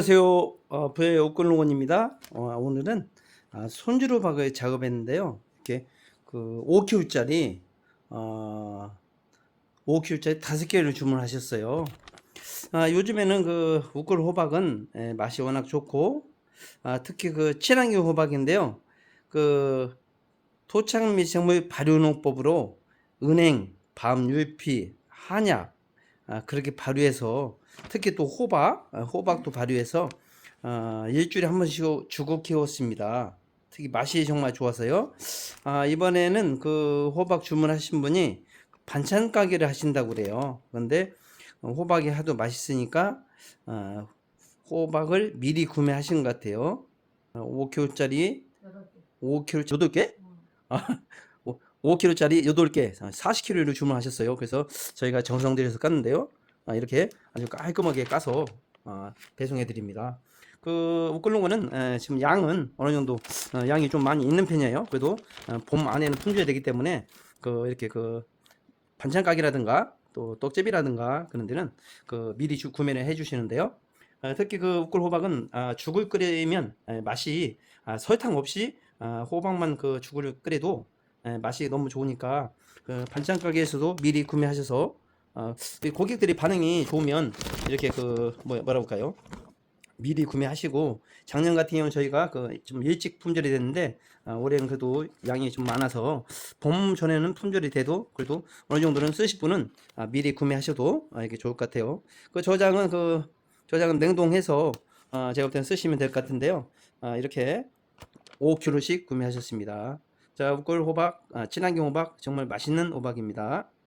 안녕하세요. 어, 부의 옥근롱원입니다. 어, 오늘은 아, 손주로 박을 작업했는데요. 이렇게 그 5kg짜리 어, 5kg짜리 다섯 개를 주문하셨어요. 아, 요즘에는 그 우끌 호박은 예, 맛이 워낙 좋고 아, 특히 그 친환경 호박인데요. 그 토착 미생물 발효농법으로 은행, 밤, 유피, 한약 아, 그렇게 발효해서 특히 또 호박, 아, 호박도 발효해서 아, 일주일에 한 번씩 주고 키웠습니다. 특히 맛이 정말 좋아서요. 아, 이번에는 그 호박 주문하신 분이 반찬 가게를 하신다고 그래요. 그런데 어, 호박이 하도 맛있으니까 아, 호박을 미리 구매하신 것 같아요. 5kg짜리 5kg 8개? 아, 5kg짜리 8개, 40kg를 주문하셨어요. 그래서 저희가 정성 들여서 깠는데요. 아, 이렇게 아주 깔끔하게 까서 아, 배송해 드립니다. 그 우끌롱어는 에, 지금 양은 어느 정도 어, 양이 좀 많이 있는 편이에요. 그래도 어, 봄 안에는 품줘야 되기 때문에 그 이렇게 그 반찬 가게라든가 또 떡집이라든가 그런 데는 그 미리 주, 구매를 해 주시는데요. 어, 특히 그 우끌 호박은 아, 죽을 끓이면 에, 맛이 아, 설탕 없이 아, 호박만 그 죽을 끓여도 에, 맛이 너무 좋으니까 그 반찬 가게에서도 미리 구매하셔서 어, 이 고객들이 반응이 좋으면 이렇게 그 뭐, 뭐라 볼까요? 미리 구매하시고 작년 같은 경우는 저희가 그 좀 일찍 품절이 됐는데 아, 올해는 그래도 양이 좀 많아서 봄 전에는 품절이 돼도 그래도 어느 정도는 쓰실 분은 아, 미리 구매하셔도 아, 이게 좋을 것 같아요. 그 저장은 그 저장은 냉동해서 아, 제가 볼 때는 쓰시면 될 것 같은데요. 아, 이렇게 5kg씩 구매하셨습니다. 자, 우꿀 호박, 아, 친환경 호박 정말 맛있는 호박입니다.